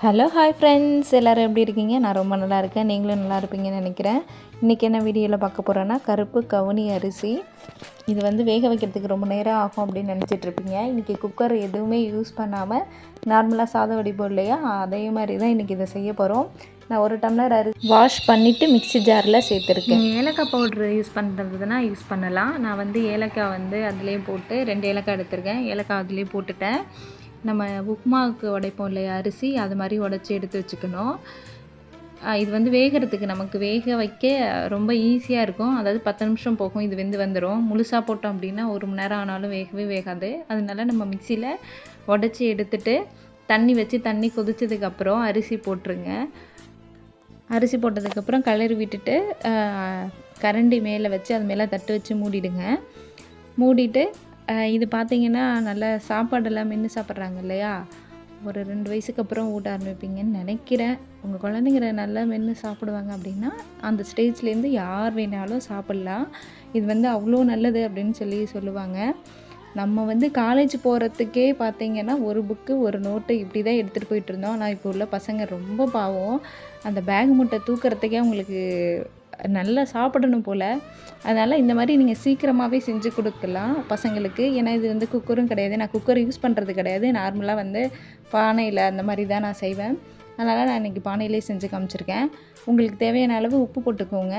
Hello hi friends எல்லோரும் எப்படி இருக்கீங்க? நான் ரொம்ப நல்லா இருக்கேன். நீங்களும் நல்லா இருப்பீங்கன்னு நினைக்கிறேன். இன்றைக்கி என்ன வீடியோவில் பார்க்க போகிறேன்னா கருப்பு கவுனி அரிசி. இது வந்து வேக வைக்கிறதுக்கு ரொம்ப நேரம் ஆகும் அப்படின்னு நினச்சிட்ருப்பீங்க இன்றைக்கி குக்கர் எதுவுமே யூஸ் பண்ணாமல் நார்மலாக சாதம் வடிப்போம் இல்லையா அதே மாதிரி தான் இன்றைக்கி இதை செய்ய போகிறோம் நான் ஒரு டம்ளர் அரிசி வாஷ் பண்ணிவிட்டு மிக்ஸி ஜாரில் சேர்த்துருக்கேன். ஏலக்காய் பவுட்ரு யூஸ் பண்ணுறதுனா யூஸ் பண்ணலாம். நான் வந்து ஏலக்காய் வந்து அதுலேயே போட்டு ரெண்டு ஏலக்காய் எடுத்திருக்கேன். ஏலக்காய் அதுலேயே போட்டுட்டேன். நம்ம உப்புமாவுக்கு உடைப்போம் இல்லையா? அரிசி அது மாதிரி உடச்சி எடுத்து வச்சுக்கணும். இது வந்து வேகிறதுக்கு நமக்கு வேக வைக்க ரொம்ப ஈஸியாக இருக்கும். அதாவது பத்து நிமிஷம் போகும் இது வெந்து வந்துடும் முழுசாக போட்டோம் அப்படின்னா ஒரு மணி நேரம் ஆனாலும் வேகவே வேகாது. அதனால நம்ம மிக்சியில் உடச்சி எடுத்துட்டு தண்ணி வச்சு தண்ணி கொதிச்சதுக்கப்புறம் அரிசி போட்டுருங்க. அரிசி போட்டதுக்கப்புறம் கலரி விட்டுட்டு கரண்டி மேலே வச்சு அது மேலே தட்டு வச்சு மூடிடுங்க. மூடிட்டு இது பார்த்திங்கன்னா நல்லா சாப்பாடெல்லாம் மென்று சாப்பிட்றாங்க இல்லையா? ஒரு ரெண்டு வயசுக்கு அப்புறம் ஊட்ட ஆரம்பிப்பீங்கன்னு நினைக்கிறேன். உங்கள் குழந்தைங்க நல்லா மென்று சாப்பிடுவாங்க அப்படின்னா அந்த ஸ்டேஜ்லேருந்து யார் வேணாலும் சாப்பிட்லாம். இது வந்து அவ்வளோ நல்லது அப்படின்னு சொல்லி சொல்லுவாங்க. நம்ம வந்து காலேஜ் போகிறதுக்கே பார்த்திங்கன்னா ஒரு புக்கு ஒரு நோட்டு இப்படி தான் எடுத்துகிட்டு போயிட்டு இருந்தோம். ஆனால் இப்போ உள்ள பசங்க ரொம்ப பாவம். அந்த பேக் முட்டை தூக்கிறதுக்கே அவங்களுக்கு நல்லா சாப்பிடணும் போல். அதனால் இந்த மாதிரி நீங்கள் சீக்கிரமாகவே செஞ்சு கொடுக்கலாம் பசங்களுக்கு. ஏன்னா இது வந்து குக்கரும் கிடையாது. நான் குக்கர் யூஸ் பண்ணுறது கிடையாது. நார்மலாக வந்து பானையில் அந்த மாதிரி தான் நான் செய்வேன். அதனால் நான் இன்றைக்கி பானையிலே செஞ்சு காமிச்சிருக்கேன். உங்களுக்கு தேவையான அளவு உப்பு போட்டுக்கோங்க.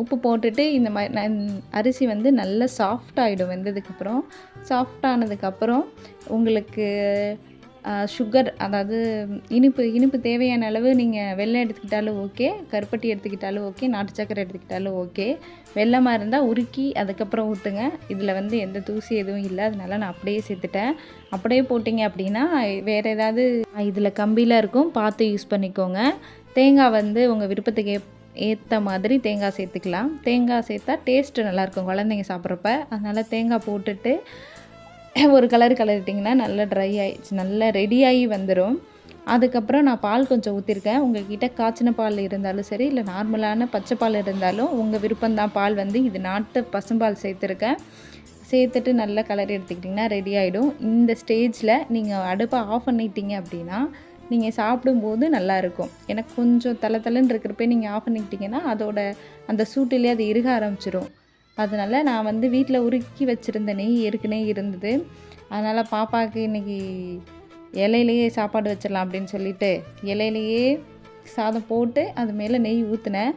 உப்பு போட்டுட்டு இந்த மாதிரி நான் அரிசி வந்து நல்லா சாஃப்ட் ஆகிடும் வெந்ததுக்கப்புறம். சாஃப்ட் ஆனதுக்கப்புறம் உங்களுக்கு சுகர் அதாவது இனிப்பு இனிப்பு தேவையான அளவு நீங்கள் வெள்ளம் எடுத்துக்கிட்டாலும் ஓகே கருப்பட்டி எடுத்துக்கிட்டாலும் ஓகே நாட்டு சக்கரை எடுத்துக்கிட்டாலும் ஓகே வெள்ளமாக இருந்தால் உருக்கி அதுக்கப்புறம் ஊற்றுங்க இதில் வந்து எந்த தூசி எதுவும் இல்லை. அதனால நான் அப்படியே சேர்த்துட்டேன். அப்படியே போட்டிங்க அப்படின்னா வேறு ஏதாவது இதில் கம்பியில் இருக்கும். பார்த்து யூஸ் பண்ணிக்கோங்க. தேங்காய் வந்து உங்கள் விருப்பத்துக்கு ஏற்ற மாதிரி தேங்காய் சேர்த்துக்கலாம். தேங்காய் சேர்த்தா டேஸ்ட்டு நல்லாயிருக்கும் குழந்தைங்க சாப்பிட்றப்ப. அதனால் தேங்காய் போட்டுட்டு ஒரு கலர் கலரிட்டிங்கன்னா நல்லா ட்ரை ஆகிடுச்சு நல்லா ரெடியாகி வந்துடும் அதுக்கப்புறம் நான் பால் கொஞ்சம் ஊற்றிருக்கேன் உங்கள்கிட்ட காய்ச்சின பால் இருந்தாலும் சரி இல்லை நார்மலான பச்சை பால் இருந்தாலும் உங்கள் விருப்பம்தான் பால் வந்து இது நாட்டு பசும்பால் சேர்த்துருக்கேன். சேர்த்துட்டு நல்லா கலர் எடுத்துக்கிட்டிங்கன்னா ரெடி ஆகிடும் இந்த ஸ்டேஜில் நீங்கள் அடுப்பை ஆஃப் பண்ணிட்டீங்க அப்படின்னா நீங்கள் சாப்பிடும்போது நல்லாயிருக்கும் எனக்கு கொஞ்சம் தலை தலைன்னு இருக்கிறப்ப நீங்கள் ஆஃப் பண்ணிக்கிட்டிங்கன்னா அதோட அந்த சூட்டிலே அது இறுக ஆரம்பிச்சிடும் அதனால் நான் வந்து வீட்டில் உருக்கி வச்சுருந்த நெய் ஏற்கனவே இருந்தது. அதனால் பாப்பாவுக்கு இன்றைக்கி இலையிலையே சாப்பாடு வச்சிடலாம் அப்படின்னு சொல்லிட்டு இலையிலையே சாதம் போட்டு அது மேலே நெய் ஊற்றினேன்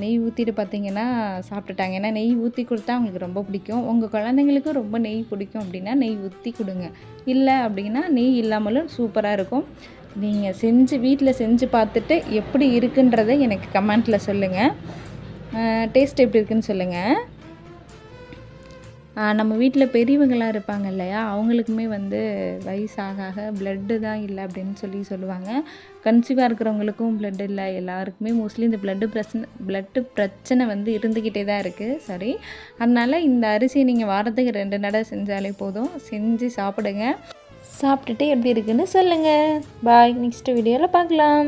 நெய் ஊற்றிட்டு பார்த்திங்கன்னா சாப்பிட்டுட்டாங்க. ஏன்னா நெய் ஊற்றி கொடுத்தா அவங்களுக்கு ரொம்ப பிடிக்கும். உங்கள் குழந்தைங்களுக்கும் ரொம்ப நெய் பிடிக்கும் அப்படின்னா நெய் ஊற்றி கொடுங்க. இல்லை அப்படின்னா நெய் இல்லாமலும் சூப்பராக இருக்கும். நீங்கள் செஞ்சு வீட்டில் செஞ்சு பார்த்துட்டு எப்படி இருக்குன்றதை எனக்கு கமெண்ட்டில் சொல்லுங்கள் டேஸ்ட் எப்படி இருக்குன்னு சொல்லுங்கள் நம்ம வீட்டில் பெரியவங்களாம் இருப்பாங்க இல்லையா? அவங்களுக்குமே வந்து வயசாக ஆக ப்ளட்டு தான் இல்லை அப்படின்னு சொல்லி சொல்லுவாங்க. கன்சீவாக இருக்கிறவங்களுக்கும் ப்ளட் இல்லை. எல்லாருக்குமே மோஸ்ட்லி இந்த ப்ளட்டு பிரச்சனை ப்ளட்டு பிரச்சனை வந்து இருந்துக்கிட்டே தான் இருக்குது சரி அதனால் இந்த அரிசியை நீங்கள் வாரத்துக்கு ரெண்டு நடை செஞ்சாலே போதும். செஞ்சு சாப்பிடுங்க. சாப்பிட்டுட்டு எப்படி இருக்குன்னு சொல்லுங்கள் பாய் நெக்ஸ்ட் வீடியோவில் பார்க்கலாம்.